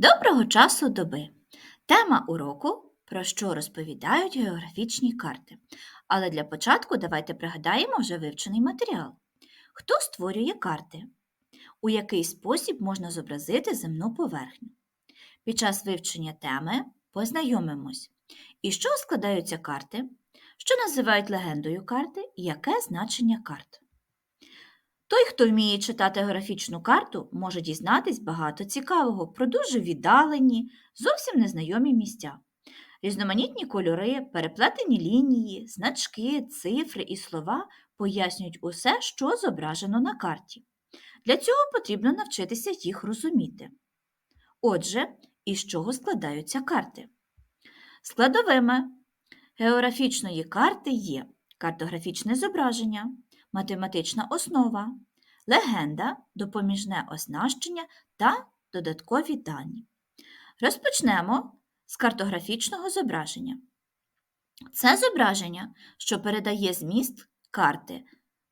Доброго часу доби! Тема уроку про що розповідають географічні карти. Але для початку давайте пригадаємо вже вивчений матеріал. Хто створює карти? У який спосіб можна зобразити земну поверхню? Під час вивчення теми познайомимось, із чого складаються карти, що називають легендою карти і яке значення карт. Той, хто вміє читати географічну карту, може дізнатись багато цікавого про дуже віддалені, зовсім незнайомі місця. Різноманітні кольори, переплетені лінії, значки, цифри і слова пояснюють усе, що зображено на карті. Для цього потрібно навчитися їх розуміти. Отже, із чого складаються карти? Складовими географічної карти є картографічне зображення, математична основа, легенда, допоміжне оснащення та додаткові дані. Розпочнемо з картографічного зображення. Це зображення, що передає зміст карти.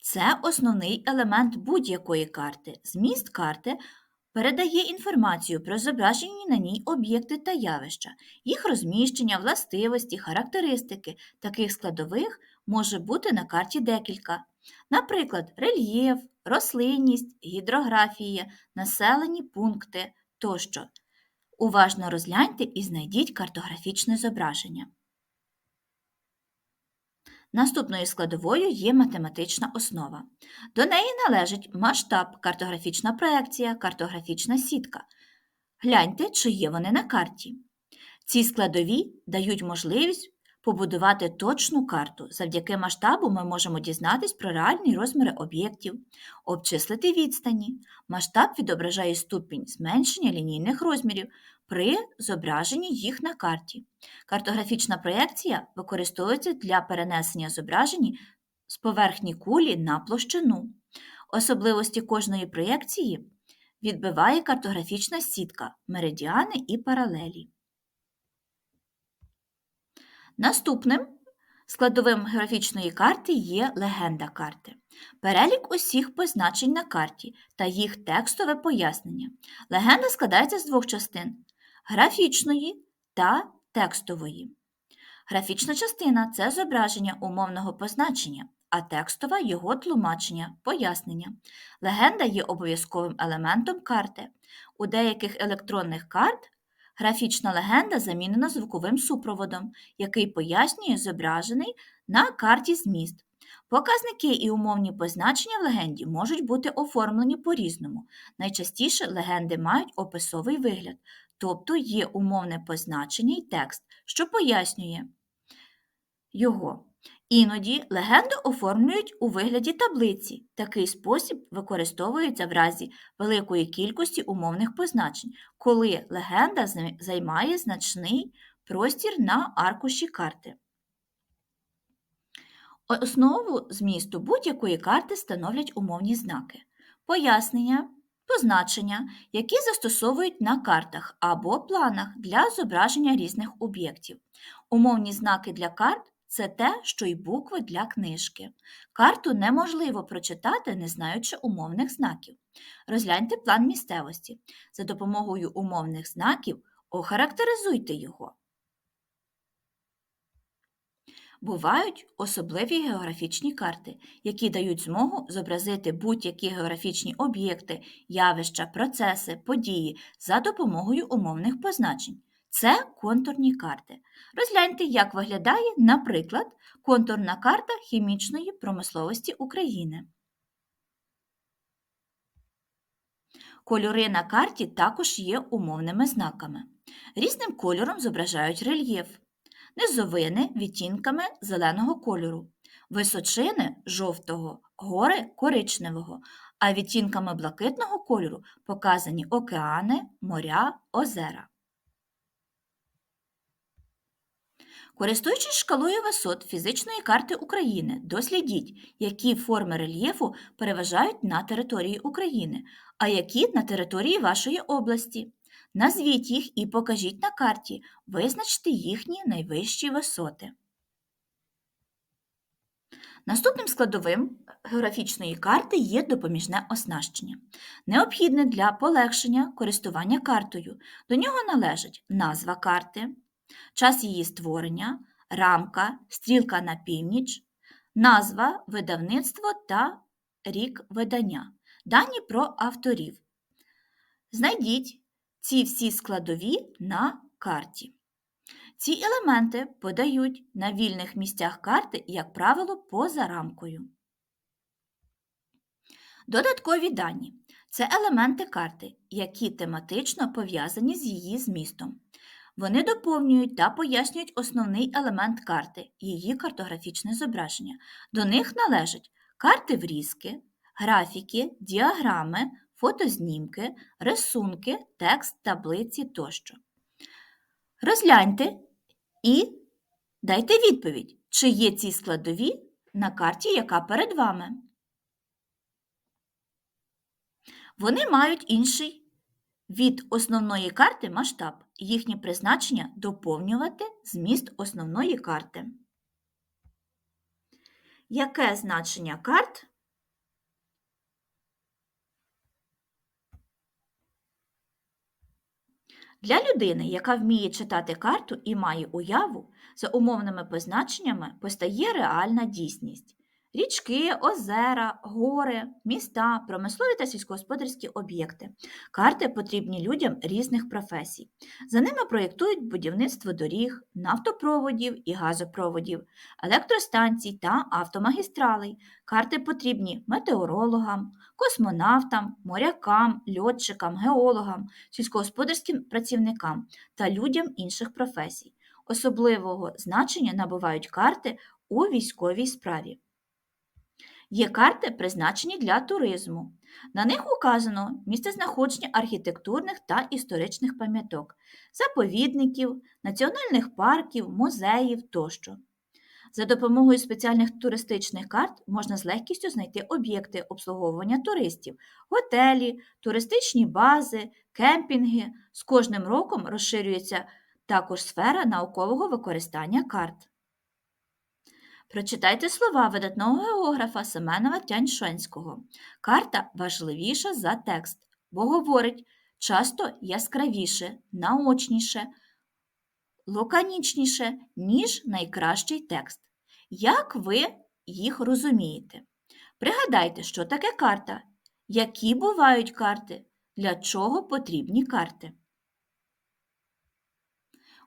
Це основний елемент будь-якої карти. Зміст карти передає інформацію про зображені на ній об'єкти та явища, їх розміщення, властивості, характеристики. Таких складових може бути на карті декілька. Наприклад, рельєф, рослинність, гідрографія, населені пункти тощо. Уважно розгляньте і знайдіть картографічне зображення. Наступною складовою є математична основа. До неї належить масштаб, картографічна проекція, картографічна сітка. Гляньте, чи є вони на карті. Ці складові дають можливість побудувати точну карту. Завдяки масштабу ми можемо дізнатись про реальні розміри об'єктів, обчислити відстані. Масштаб відображає ступінь зменшення лінійних розмірів при зображенні їх на карті. Картографічна проєкція використовується для перенесення зображень з поверхні кулі на площину. Особливості кожної проєкції відбиває картографічна сітка, меридіани і паралелі. Наступним складовим географічної карти є легенда карти. Перелік усіх позначень на карті та їх текстове пояснення. Легенда складається з двох частин графічної та текстової. Графічна частина це зображення умовного позначення, а текстова його тлумачення, пояснення. Легенда є обов'язковим елементом карти. У деяких електронних карт Графічна легенда замінена звуковим супроводом, який пояснює зображений на карті зміст. Показники і умовні позначення в легенді можуть бути оформлені по-різному. Найчастіше легенди мають описовий вигляд, тобто є умовне позначення і текст, що пояснює його. Іноді легенду оформлюють у вигляді таблиці. Такий спосіб використовується в разі великої кількості умовних позначень, коли легенда займає значний простір на аркуші карти. Основу змісту будь-якої карти становлять умовні знаки, пояснення, позначення, які застосовують на картах або планах для зображення різних об'єктів. Умовні знаки для карт це те, що й букви для книжки. Карту неможливо прочитати, не знаючи умовних знаків. Розгляньте план місцевості. За допомогою умовних знаків охарактеризуйте його. Бувають особливі географічні карти, які дають змогу зобразити будь-які географічні об'єкти, явища, процеси, події за допомогою умовних позначень. Це контурні карти. Розгляньте, як виглядає, наприклад, контурна карта хімічної промисловості України. Кольори на карті також є умовними знаками. Різним кольором зображають рельєф, низовини відтінками зеленого кольору, височини жовтого, гори коричневого, а відтінками блакитного кольору показані океани, моря, озера. Користуючись шкалою висот фізичної карти України, дослідіть, які форми рельєфу переважають на території України, а які на території вашої області. Назвіть їх і покажіть на карті, визначте їхні найвищі висоти. Наступним складовим географічної карти є допоміжне оснащення, необхідне для полегшення користування картою. До нього належать назва карти, час її створення, рамка, стрілка на північ, назва, видавництво та рік видання, дані про авторів. Знайдіть ці всі складові на карті. Ці елементи подають на вільних місцях карти, як правило, поза рамкою. Додаткові дані це елементи карти, які тематично пов'язані з її змістом. Вони доповнюють та пояснюють основний елемент карти, її картографічне зображення. До них належать карти врізки, графіки, діаграми, фотознімки, рисунки, текст, таблиці тощо. Розгляньте і дайте відповідь, чи є ці складові на карті, яка перед вами. Вони мають інший від основної карти масштаб. Їхнє призначення доповнювати зміст основної карти. Яке значення карт Для людини, яка вміє читати карту і має уяву, за умовними позначеннями постає реальна дійсність. Річки, озера, гори, міста, промислові та сільськогосподарські об'єкти. Карти потрібні людям різних професій. За ними проєктують будівництво доріг, нафтопроводів і газопроводів, електростанцій та автомагістралей. Карти потрібні метеорологам, космонавтам, морякам, льотчикам, геологам, сільськогосподарським працівникам та людям інших професій. Особливого значення набувають карти у військовій справі. Є карти, призначені для туризму. На них указано місцезнаходження архітектурних та історичних пам'яток, заповідників, національних парків, музеїв тощо. За допомогою спеціальних туристичних карт можна з легкістю знайти об'єкти обслуговування туристів, готелі, туристичні бази, кемпінги. З кожним роком розширюється також сфера наукового використання карт. Прочитайте слова видатного географа Семенова Тяньшанського. Карта важливіша за текст, бо говорить часто яскравіше, наочніше, лаконічніше, ніж найкращий текст. Як ви їх розумієте? Пригадайте, що таке карта, які бувають карти, для чого потрібні карти.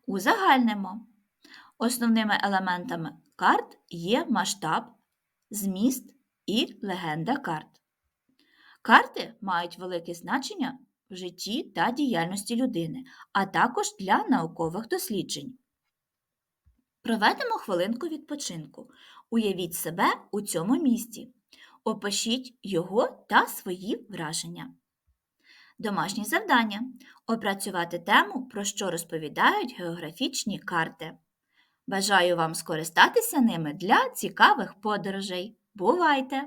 Узагальнимо. Основними елементами карт є масштаб, зміст і легенда карт. Карти мають велике значення в житті та діяльності людини, а також для наукових досліджень. Проведемо хвилинку відпочинку. Уявіть себе у цьому місці. Опишіть його та свої враження. Домашнє завдання опрацювати тему, про що розповідають географічні карти. Бажаю вам скористатися ними для цікавих подорожей. Бувайте!